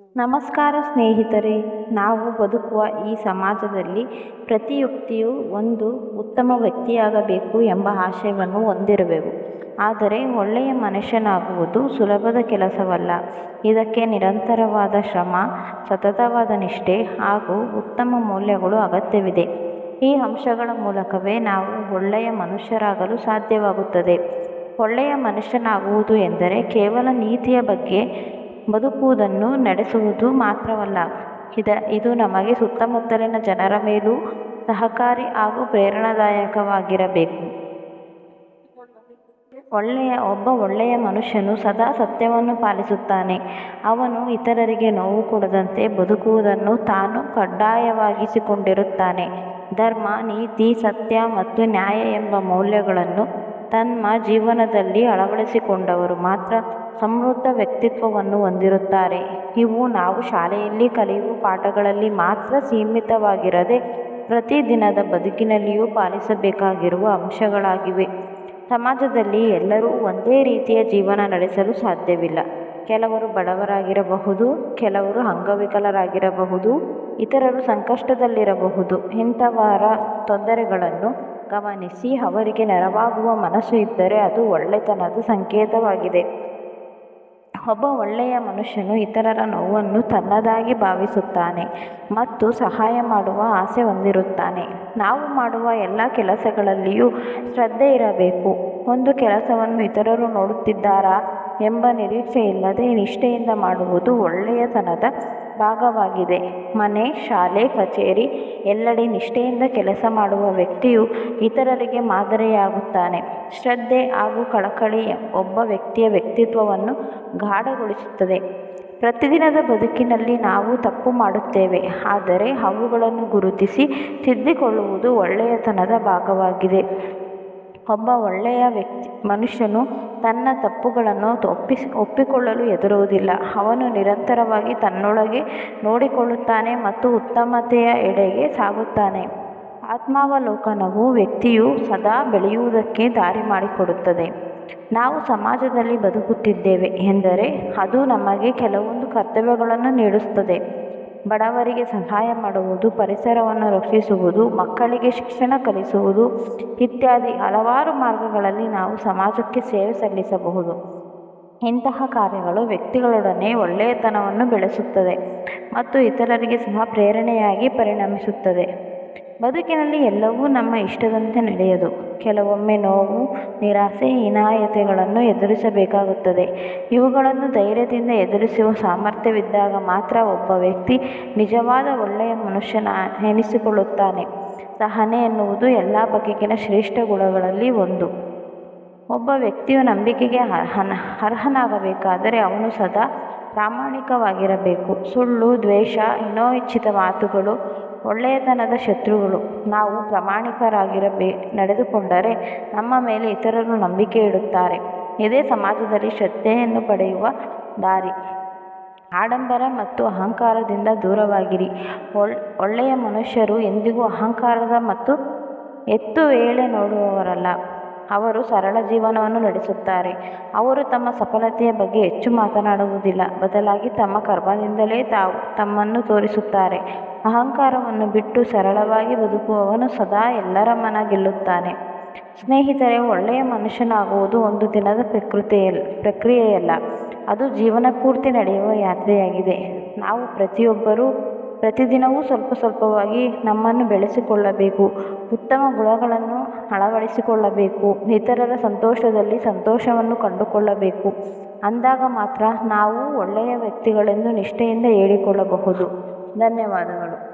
ನಮಸ್ಕಾರ ಸ್ನೇಹಿತರೆ, ನಾವು ಬದುಕುವ ಈ ಸಮಾಜದಲ್ಲಿ ಪ್ರತಿಯುಕ್ತಿಯು ಒಂದು ಉತ್ತಮ ವ್ಯಕ್ತಿಯಾಗಬೇಕು ಎಂಬ ಆಶಯವನ್ನು ಹೊಂದಿರುವೆವು. ಆದರೆ ಒಳ್ಳೆಯ ಮನುಷ್ಯನಾಗುವುದು ಸುಲಭದ ಕೆಲಸವಲ್ಲ. ಇದಕ್ಕೆ ನಿರಂತರವಾದ ಶ್ರಮ, ಸತತವಾದ ನಿಷ್ಠೆ ಹಾಗೂ ಉತ್ತಮ ಮೌಲ್ಯಗಳು ಅಗತ್ಯವಿದೆ. ಈ ಅಂಶಗಳ ಮೂಲಕವೇ ನಾವು ಒಳ್ಳೆಯ ಮನುಷ್ಯರಾಗಲು ಸಾಧ್ಯವಾಗುತ್ತದೆ. ಒಳ್ಳೆಯ ಮನುಷ್ಯನಾಗುವುದು ಎಂದರೆ ಕೇವಲ ನೀತಿಯ ಬಗ್ಗೆ ಬದುಕುವುದನ್ನು ನಡೆಸುವುದು ಮಾತ್ರವಲ್ಲ. ಇದ ಇದು ನಮಗೆ ಸುತ್ತಮುತ್ತಲಿನ ಜನರ ಮೇಲೂ ಸಹಕಾರಿ ಹಾಗೂ ಪ್ರೇರಣಾದಾಯಕವಾಗಿರಬೇಕು. ಒಳ್ಳೆಯ, ಒಬ್ಬ ಒಳ್ಳೆಯ ಮನುಷ್ಯನು ಸದಾ ಸತ್ಯವನ್ನು ಪಾಲಿಸುತ್ತಾನೆ. ಅವನು ಇತರರಿಗೆ ನೋವು ಕೊಡದಂತೆ ಬದುಕುವುದನ್ನು ತಾನು ಕಡ್ಡಾಯವಾಗಿಸಿಕೊಂಡಿರುತ್ತಾನೆ. ಧರ್ಮ, ನೀತಿ, ಸತ್ಯ ಮತ್ತು ನ್ಯಾಯ ಎಂಬ ಮೌಲ್ಯಗಳನ್ನು ತಮ್ಮ ಜೀವನದಲ್ಲಿ ಅಳವಡಿಸಿಕೊಂಡವರು ಮಾತ್ರ ಸಮೃದ್ಧ ವ್ಯಕ್ತಿತ್ವವನ್ನು ಹೊಂದಿರುತ್ತಾರೆ. ಇವು ನಾವು ಶಾಲೆಯಲ್ಲಿ ಕಲಿಯುವ ಪಾಠಗಳಲ್ಲಿ ಮಾತ್ರ ಸೀಮಿತವಾಗಿರದೆ ಪ್ರತಿದಿನದ ಬದುಕಿನಲ್ಲಿಯೂ ಪಾಲಿಸಬೇಕಾಗಿರುವ ಅಂಶಗಳಾಗಿವೆ. ಸಮಾಜದಲ್ಲಿ ಎಲ್ಲರೂ ಒಂದೇ ರೀತಿಯ ಜೀವನ ನಡೆಸಲು ಸಾಧ್ಯವಿಲ್ಲ. ಕೆಲವರು ಬಡವರಾಗಿರಬಹುದು, ಕೆಲವರು ಅಂಗವಿಕಲರಾಗಿರಬಹುದು, ಇತರರು ಸಂಕಷ್ಟದಲ್ಲಿರಬಹುದು. ಇಂಥವರ ತೊಂದರೆಗಳನ್ನು ಗಮನಿಸಿ ಅವರಿಗೆ ನೆರವಾಗುವ ಮನಸ್ಸು ಇದ್ದರೆ ಅದು ಒಳ್ಳೆತನದ ಸಂಕೇತವಾಗಿದೆ. ಒಬ್ಬ ಒಳ್ಳೆಯ ಮನುಷ್ಯನು ಇತರರ ನೋವನ್ನು ತನ್ನದಾಗಿ ಭಾವಿಸುತ್ತಾನೆ ಮತ್ತು ಸಹಾಯ ಮಾಡುವ ಆಸೆ ಹೊಂದಿರುತ್ತಾನೆ. ನಾವು ಮಾಡುವ ಎಲ್ಲ ಕೆಲಸಗಳಲ್ಲಿಯೂ ಶ್ರದ್ಧೆ ಇರಬೇಕು. ಒಂದು ಕೆಲಸವನ್ನು ಇತರರು ನೋಡುತ್ತಿದ್ದಾರಾ? ಎಂಬ ನಿರೀಕ್ಷೆಯಿಲ್ಲದೆ ನಿಷ್ಠೆಯಿಂದ ಮಾಡುವುದು ಒಳ್ಳೆಯತನದ ಭಾಗವಾಗಿದೆ. ಮನೆ, ಶಾಲೆ, ಕಚೇರಿ ಎಲ್ಲೆಡೆ ನಿಷ್ಠೆಯಿಂದ ಕೆಲಸ ಮಾಡುವ ವ್ಯಕ್ತಿಯು ಇತರರಿಗೆ ಮಾದರಿಯಾಗುತ್ತಾನೆ. ಶ್ರದ್ಧೆ ಹಾಗೂ ಕಳಕಳಿ ಒಬ್ಬ ವ್ಯಕ್ತಿಯ ವ್ಯಕ್ತಿತ್ವವನ್ನು ಗಾಢಗೊಳಿಸುತ್ತದೆ. ಪ್ರತಿದಿನದ ಬದುಕಿನಲ್ಲಿ ನಾವು ತಪ್ಪು ಮಾಡುತ್ತೇವೆ, ಆದರೆ ಅವುಗಳನ್ನು ಗುರುತಿಸಿ ತಿದ್ದಿಕೊಳ್ಳುವುದು ಒಳ್ಳೆಯತನದ ಭಾಗವಾಗಿದೆ. ಒಬ್ಬ ಒಳ್ಳೆಯ ವ್ಯಕ್ತಿ, ಮನುಷ್ಯನು ತನ್ನ ತಪ್ಪುಗಳನ್ನು ಒಪ್ಪಿಸಿ ಒಪ್ಪಿಕೊಳ್ಳಲು ಹೆದರುವುದಿಲ್ಲ. ಅವನು ನಿರಂತರವಾಗಿ ತನ್ನೊಳಗೆ ನೋಡಿಕೊಳ್ಳುತ್ತಾನೆ ಮತ್ತು ಉತ್ತಮತೆಯ ಎಡೆಗೆ ಸಾಗುತ್ತಾನೆ. ಆತ್ಮಾವಲೋಕನವು ವ್ಯಕ್ತಿಯು ಸದಾ ಬೆಳೆಯುವುದಕ್ಕೆ ದಾರಿ ಮಾಡಿಕೊಡುತ್ತದೆ. ನಾವು ಸಮಾಜದಲ್ಲಿ ಬದುಕುತ್ತಿದ್ದೇವೆ ಎಂದರೆ ಅದು ನಮಗೆ ಕೆಲವೊಂದು ಕರ್ತವ್ಯಗಳನ್ನು ನೀಡುತ್ತದೆ. ಬಡವರಿಗೆ ಸಹಾಯ ಮಾಡುವುದು, ಪರಿಸರವನ್ನು ರಕ್ಷಿಸುವುದು, ಮಕ್ಕಳಿಗೆ ಶಿಕ್ಷಣ ಕಲಿಸುವುದು ಇತ್ಯಾದಿ ಹಲವಾರು ಮಾರ್ಗಗಳಲ್ಲಿ ನಾವು ಸಮಾಜಕ್ಕೆ ಸೇವೆ ಸಲ್ಲಿಸಬಹುದು. ಇಂತಹ ಕಾರ್ಯಗಳು ವ್ಯಕ್ತಿಗಳೊಡನೆ ಒಳ್ಳೆಯತನವನ್ನು ಬೆಳೆಸುತ್ತದೆ ಮತ್ತು ಇತರರಿಗೆ ಸಹ ಪ್ರೇರಣೆಯಾಗಿ ಪರಿಣಮಿಸುತ್ತದೆ. ಬದುಕಿನಲ್ಲಿ ಎಲ್ಲವೂ ನಮ್ಮ ಇಷ್ಟದಂತೆ ನಡೆಯದು. ಕೆಲವೊಮ್ಮೆ ನೋವು, ನಿರಾಸೆ, ಹೀನಾಯತೆಗಳನ್ನು ಎದುರಿಸಬೇಕಾಗುತ್ತದೆ. ಇವುಗಳನ್ನು ಧೈರ್ಯದಿಂದ ಎದುರಿಸುವ ಸಾಮರ್ಥ್ಯವಿದ್ದಾಗ ಮಾತ್ರ ಒಬ್ಬ ವ್ಯಕ್ತಿ ನಿಜವಾದ ಒಳ್ಳೆಯ ಮನುಷ್ಯನ ಎನಿಸಿಕೊಳ್ಳುತ್ತಾನೆ. ಸಹನೆ ಎನ್ನುವುದು ಎಲ್ಲ ಬಗೆಗಿನ ಶ್ರೇಷ್ಠ ಗುಣಗಳಲ್ಲಿ ಒಂದು. ಒಬ್ಬ ವ್ಯಕ್ತಿಯು ನಂಬಿಕೆಗೆ ಅರ್ಹನ, ಅರ್ಹನಾಗಬೇಕಾದರೆ ಅವನು ಸದಾ ಪ್ರಾಮಾಣಿಕವಾಗಿರಬೇಕು. ಸುಳ್ಳು, ದ್ವೇಷ ಹಿನೋಚಿತ ಮಾತುಗಳು ಒಳ್ಳೆಯತನದ ಶತ್ರುಗಳು. ನಾವು ಪ್ರಾಮಾಣಿಕರಾಗಿರಬೇ, ನಡೆದುಕೊಂಡರೆ ನಮ್ಮ ಮೇಲೆ ಇತರರು ನಂಬಿಕೆ ಇಡುತ್ತಾರೆ. ಇದೇ ಸಮಾಜದಲ್ಲಿ ಶ್ರದ್ಧೆಯನ್ನು ಪಡೆಯುವ ದಾರಿ. ಆಡಂಬರ ಮತ್ತು ಅಹಂಕಾರದಿಂದ ದೂರವಾಗಿರಿ. ಒಳ್, ಒಳ್ಳೆಯ ಮನುಷ್ಯರು ಎಂದಿಗೂ ಅಹಂಕಾರದ ಮತ್ತು ಎತ್ತು ವೇಳೆ ನೋಡುವವರಲ್ಲ. ಅವರು ಸರಳ ಜೀವನವನ್ನು ನಡೆಸುತ್ತಾರೆ. ಅವರು ತಮ್ಮ ಸಫಲತೆಯ ಬಗ್ಗೆ ಹೆಚ್ಚು ಮಾತನಾಡುವುದಿಲ್ಲ. ಬದಲಾಗಿ ತಮ್ಮ ಕರ್ಮದಿಂದಲೇ ತಾವು ತಮ್ಮನ್ನು ತೋರಿಸುತ್ತಾರೆ. ಅಹಂಕಾರವನ್ನು ಬಿಟ್ಟು ಸರಳವಾಗಿ ಬದುಕುವವನು ಸದಾ ಎಲ್ಲರ ಮನ ಗೆಲ್ಲುತ್ತಾನೆ. ಸ್ನೇಹಿತರೆ, ಒಳ್ಳೆಯ ಮನುಷ್ಯನಾಗುವುದು ಒಂದು ದಿನದ ಪ್ರಕೃತಿಯಲ್ಲ ಪ್ರಕ್ರಿಯೆಯಲ್ಲ. ಅದು ಜೀವನ ಪೂರ್ತಿ ನಡೆಯುವ ಯಾತ್ರೆಯಾಗಿದೆ. ನಾವು ಪ್ರತಿಯೊಬ್ಬರೂ ಪ್ರತಿದಿನವೂ ಸ್ವಲ್ಪ ಸ್ವಲ್ಪವಾಗಿ ನಮ್ಮನ್ನು ಬೆಳೆಸಿಕೊಳ್ಳಬೇಕು, ಉತ್ತಮ ಗುಣಗಳನ್ನು ಅಳವಡಿಸಿಕೊಳ್ಳಬೇಕು, ಇತರರ ಸಂತೋಷದಲ್ಲಿ ಸಂತೋಷವನ್ನು ಕಂಡುಕೊಳ್ಳಬೇಕು. ಅಂದಾಗ ಮಾತ್ರ ನಾವು ಒಳ್ಳೆಯ ವ್ಯಕ್ತಿಗಳೆಂದು ನಿಷ್ಠೆಯಿಂದ ಹೇಳಿಕೊಳ್ಳಬಹುದು. ಧನ್ಯವಾದಗಳು.